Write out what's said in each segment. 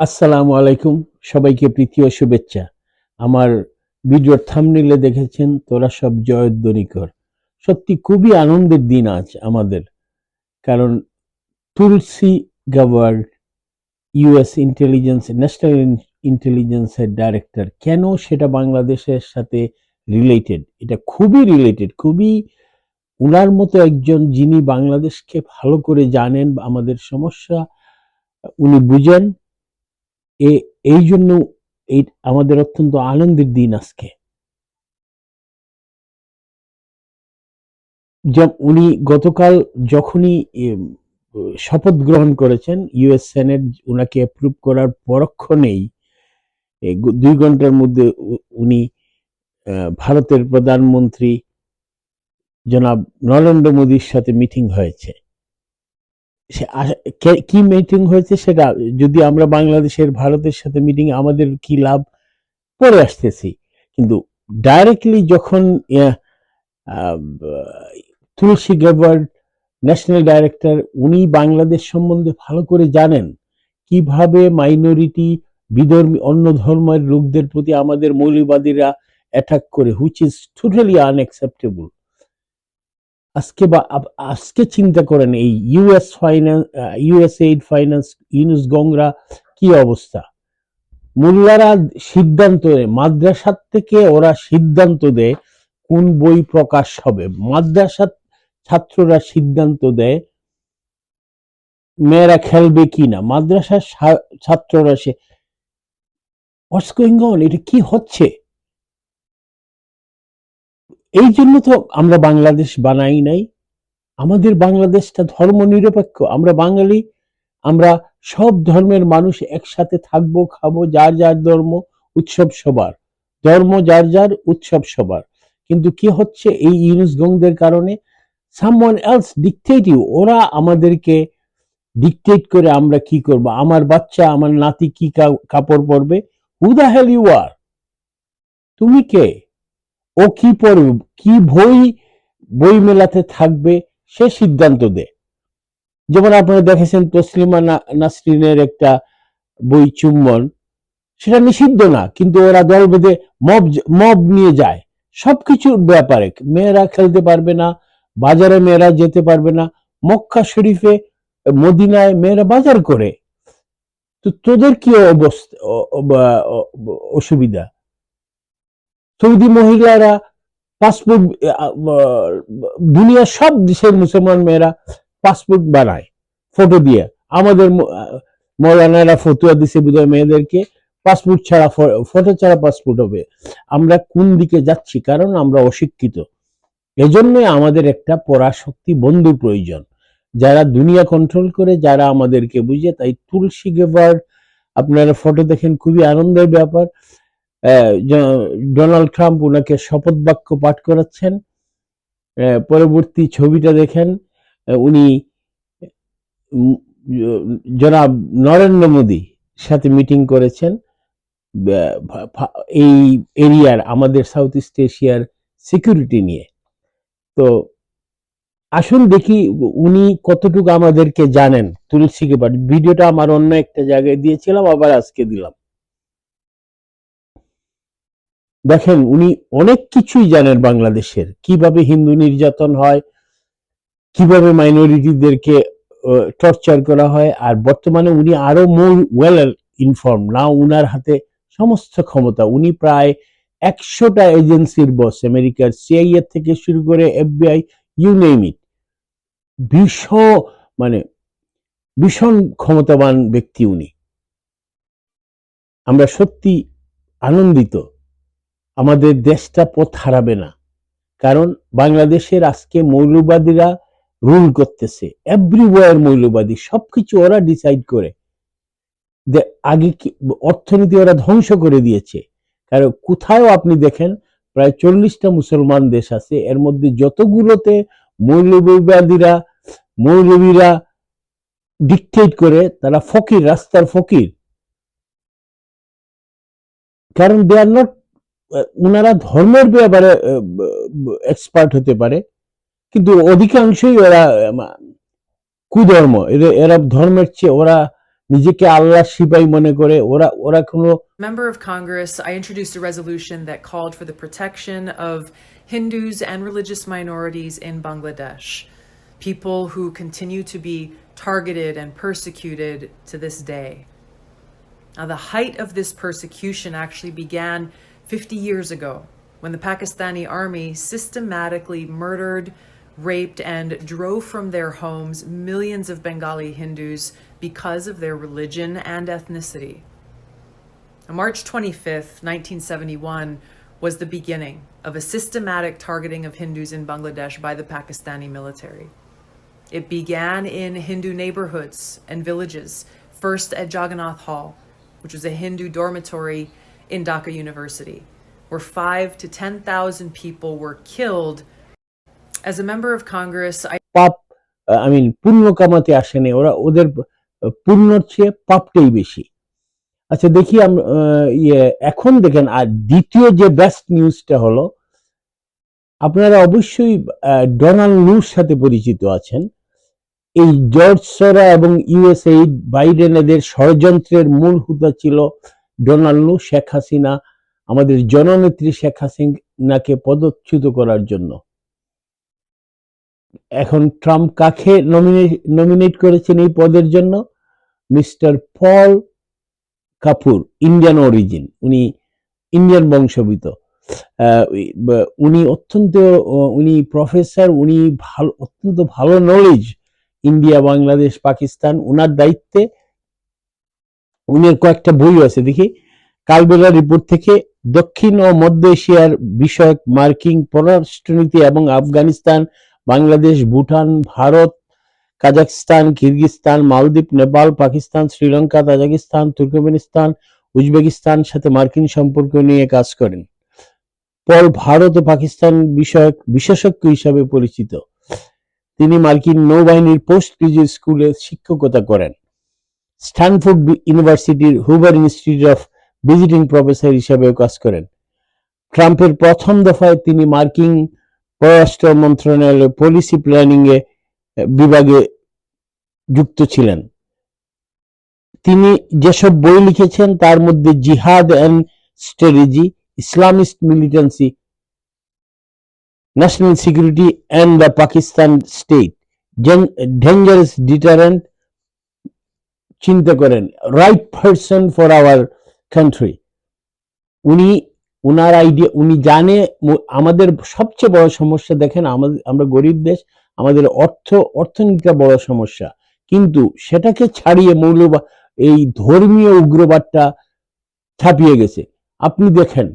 আসসালামু আলাইকুম, সবাইকে প্রীতি ও শুভেচ্ছা। আমার ভিডিওর থামনিলে দেখেছেন তোরা সব জয়ধ্বনি কর সত্যি খুবই আনন্দের দিন আজ আমাদের, কারণ Tulsi Gabbard US intelligence national ইন্টেলিজেন্সের ডাইরেক্টর কেন সেটা বাংলাদেশের সাথে রিলেটেড এটা খুবই রিলেটেড খুবই উনার মতো একজন যিনি বাংলাদেশকে ভালো করে জানেন আমাদের সমস্যা উনি বুঝেন এ, এই জন্য এই আমাদের অত্যন্ত আনন্দের দিন আজকে। উনি গতকাল যখনই শপথ গ্রহণ করেছেন, ইউএস সেনেট উনাকে অ্যাপ্রুভ করার পরক্ষণেই দুই ঘণ্টার মধ্যে উনি ভারতের প্রধানমন্ত্রী জনাব নরেন্দ্র মোদীর সাথে মিটিং হয়েছে। কে- মিটিং হয়েছে সেটা যদি আমরা বাংলাদেশের, ভারতের সাথে মিটিং আমাদের কি লাভ? পরে আসতেছি। কিন্তু ডাইরেক্টলি যখন তুলসী গেবার্ড ন্যাশনাল ডাইরেক্টর উনি বাংলাদেশ সম্বন্ধে ভালো করে জানেন কীভাবে মাইনরিটি বিধর্মী, অন্য ধর্মের লোকদের প্রতি আমাদের মৌলবাদীরা অ্যাটাক করে হুইচ ইজ টোটালি আনএক্সেপ্টেবল আজকে বা আজকে চিন্তা করেন এই US finance US aid finance Yunus গংরা কি অবস্থা? মোল্লারা সিদ্ধান্ত নেয়, মাদ্রাসার থেকে ওরা সিদ্ধান্ত দেয় কোন বই প্রকাশ হবে। মাদ্রাসার ছাত্ররা সিদ্ধান্ত দেয় মেয়েরা খেলবে কি না মাদ্রাসার ছাত্ররা সে হোয়াটস অন এটা কি হচ্ছে? এই জন্য তো আমরা বাংলাদেশ বানাই নাই। আমাদের বাংলাদেশটা ধর্ম নিরপেক্ষ আমরা বাঙালি, আমরা সব ধর্মের মানুষ একসাথে থাকব, খাব, যার যার ধর্ম, উৎসব সবার। ধর্ম যার যার, উৎসব সবার। কিন্তু কি হচ্ছে এই ইউনুস গংদের কারণে? সামওয়ান এলস ডিকটেটিভ ওরা আমাদেরকে ডিকটেট করে আমরা কি করব? আমার বাচ্চা, আমার নাতি কি কাপড় পরবে? হু দা হেল ইউ আর তুমি কে? ও কি পড়বে কি বই বই মেলাতে থাকবে সে সিদ্ধান্ত দেয় যেমন আপনারা দেখেছেন তসলিমা নাসরিনের একটা বই চুম্বন, সেটা নিষিদ্ধ না, কিন্তু ওরা দল বেঁধে মব মব নিয়ে যায়। সবকিছুর ব্যাপারে মেয়েরা খেলতে পারবে না, বাজারে মেয়েরা যেতে পারবে না। মক্কা শরীফে, মদিনায় মেয়েরা বাজার করে। তো তোদের কি অবস্থা অসুবিধা? সৌদি মহিলারা, পাসপোর্ট দুনিয়ার সব দেশের মুসলমান মেয়েরা পাসপোর্ট বানায় ফটো দিয়ে। আমাদের মৌলানারা ফতুয়া দিছে বোধহয় মেয়েদেরকে, পাসপোর্ট ছাড়া ফটো ছাড়া পাসপোর্ট হবে। আমরা কোন দিকে যাচ্ছি? কারণ আমরা অশিক্ষিত। এজন্যই আমাদের একটা পরাশক্তি বন্ধু প্রয়োজন। যারা দুনিয়া কন্ট্রোল করে, যারা আমাদেরকে বুঝে, তাই তুলসী গেভার আপনারা ফটো দেখেন, খুবই আনন্দের ব্যাপার। ডোনাল্ড ট্রাম্প ওনাকে শপথ বাক্য পাঠ করাচ্ছেন। পরবর্তী ছবিটা দেখেন উনি জনাব নরেন্দ্র মোদী সাথে মিটিং করেছেন। এই এরিয়ার, আমাদের সাউথ ইস্ট এশিয়ার সিকিউরিটি নিয়ে। তো, আসুন দেখি উনি কতটুকু আমাদেরকে জানেন তুলসীকে বাট ভিডিওটা আমার অন্য একটা জায়গায় দিয়েছিলাম, আবার আজকে দিলাম। দেখেন, উনি অনেক কিছুই জানেন বাংলাদেশের। কীভাবে হিন্দু নির্যাতন হয়, কীভাবে মাইনরিটিদেরকে টর্চার করা হয়, আর বর্তমানে উনি আরও মোর ওয়েল ইনফর্ম। না উনার হাতে সমস্ত ক্ষমতা। উনি প্রায় একশোটা এজেন্সির বস, আমেরিকার সিআইএ থেকে শুরু করে এফবিআই ইউ নেম ইট মানে ভীষণ ক্ষমতাবান ব্যক্তি উনি। আমরা সত্যি আনন্দিত। আমাদের দেশটা পথ হারাবে না। কারণ বাংলাদেশের আজকে মৌলবাদীরা রুল করতেছে। এভরিওয়ার মৌলবাদী, সবকিছু ওরা ডিসাইড করে। আগে কি, অর্থনীতি ওরা ধ্বংস করে দিয়েছে। কারণ কোথাও আপনি দেখেন, প্রায় চল্লিশটা মুসলমান দেশ আছে, এর মধ্যে যতগুলোতে মৌলবাদীরা, মৌলবীরা ডিকটেট করে, তারা ফকির, রাস্তার ফকির। কারণ দে আর নট ওনারা ধর্মের ব্যাপারে এক্সপার্ট হতে পারে কিন্তু অধিকাংশই ওরা আহ, কুধর্ম এরা- এরা ধর্মের চেয়ে ওরা নিজেকে আল্লাহ সিপাই মনে করে ওরা ওরা কোনো Member of Congress, I introduced a resolution that called for the protection of Hindus and religious minorities in Bangladesh, people who continue to be targeted and persecuted to this day. Now, the height of this persecution actually began 50 years ago when the Pakistani army systematically murdered, raped, and drove from their homes millions of Bengali Hindus because of their religion and ethnicity. On March 25th, 1971, was the beginning of a systematic targeting of Hindus in Bangladesh by the Pakistani military. It began in Hindu neighborhoods and villages, first at Jagannath Hall, which was a Hindu dormitory in Dhaka University, where five to 10,000 people were killed. As a member of Congress, I পাপ I mean পুণ্য কামাতে আসেনি ওরা ওদের পুণ্যর চেয়ে পাপটাই বেশি আচ্ছা দেখি ইয়ে এখন দেখেন আর দ্বিতীয় যে বেস্ট নিউজটা হলো আপনারা অবশ্যই ডোনাল্ড লুর সাথে পরিচিত আছেন এই জর্জ সরা এবং ইউএসএ বাইডেন এদের ষড়যন্ত্রের মূল হুদা ছিল ডোনাল্ড শেখ হাসিনা আমাদের জননেত্রী শেখ হাসিনাকে পদচ্যুত করার জন্য। এখন ট্রাম্প কাকে নমিনেট করেছেন এই পদের জন্য? Mister Paul Kapur Indian origin উনি ইন্ডিয়ান আহ, উনি অত্যন্ত উনি প্রফেসর উনি ভালো অত্যন্ত ভালো নলেজ ইন্ডিয়া বাংলাদেশ পাকিস্তান উনার দায়িত্বে। উনার কয়েকটা বই আছে, দেখি। কালবেলা রিপোর্ট থেকে দক্ষিণ ও মধ্য এশিয়ার বিষয়ক মার্কিং পররাষ্ট্রনীতি এবং Afghanistan, Bangladesh, Bhutan, Bharat Kazakhstan Kyrgyzstan Maldives, Nepal, Pakistan, Sri Lanka, Tajikistan, Turkmenistan, Uzbekistan সাথে মার্কিন সম্পর্ক নিয়ে কাজ করেন। পল ভারত ও পাকিস্তান বিষয়ক বিশেষজ্ঞ হিসাবে পরিচিত। তিনি মার্কিন নৌবাহিনীর পোস্ট গ্রাজুয়েট স্কুলে শিক্ষকতা করেন। স্ট্যানফোর্ড ইউনিভার্সিটির Hoover institute of visiting professor হিসাবেও কাজ করেন। ট্রাম্পের প্রথম দফায় তিনি মার্কিন পররাষ্ট্র মন্ত্রণালয়ের পলিসি প্ল্যানিং এ বিভাগে যুক্ত ছিলেন। তিনি যেসব বই লিখেছেন, তার মধ্যে জিহাদ and strategy, Islamist militancy, national security, and the Pakistan state dangerous deterrent চিন্তা করেন right person for our country উনি, উনার আইডিয়া উনি জানে আমাদের সবচেয়ে বড় সমস্যা দেখেন, আমাদের, আমরা গরিব দেশ, আমাদের অর্থ, অর্থনীতিটা বড় সমস্যা। কিন্তু সেটাকে ছাড়িয়ে মৌলবা, এই ধর্মীয় উগ্রবাদটা ছাপিয়ে গেছে। আপনি দেখেন,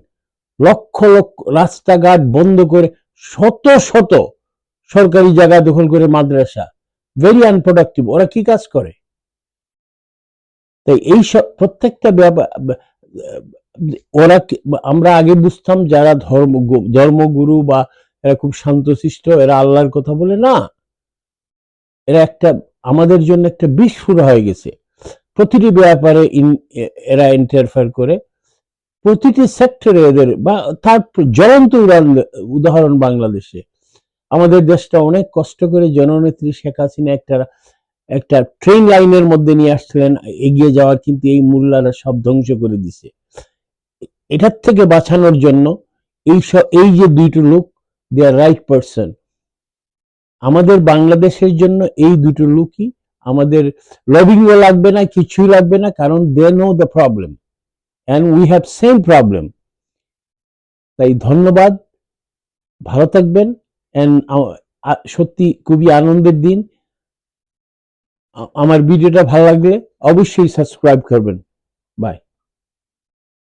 লক্ষ লক্ষ রাস্তাঘাট বন্ধ করে শত শত সরকারি জায়গা দখল করে মাদ্রাসা। ভেরি আনপ্রোডাক্টিভ ওরা কি কাজ করে? তাই এই সব প্রত্যেকটা ওরা আমরা আগে বুঝতাম যারা ধর্ম ধর্মগুরু বা এরা খুব শান্তশিষ্ট, এরা আল্লাহর কথা বলে না। এরা একটা, আমাদের জন্য একটা বিস্ফোর হয়ে গেছে। প্রতিটি ব্যাপারে এরা ইন্টারফেয়ার করে। প্রতিটি সেক্টরে এদের, বা তার জ্বলন্ত উদাহরণ বাংলাদেশে। আমাদের দেশটা অনেক কষ্ট করে জননেত্রী শেখ হাসিনা একটা একটা ট্রেন লাইনের মধ্যে নিয়ে আসছিলেন, এগিয়ে যাওয়ার কিন্তু এই মোল্লারা সব ধ্বংস করে দিছে। এটার থেকে বাঁচানোর জন্য এই এই যে দুইটো লোক দে আর রাইট পারসন আমাদের বাংলাদেশের জন্য এই দুটো লোকই আমাদের লবিংও লাগবে না, কিছুই লাগবে না, কারণ they know the problem and we have same problem তাই ধন্যবাদ, ভালো থাকবেন অ্যান্ড সত্যি খুবই আনন্দের দিন। আমার ভিডিওটা ভালো লাগলে অবশ্যই সাবস্ক্রাইব করবেন।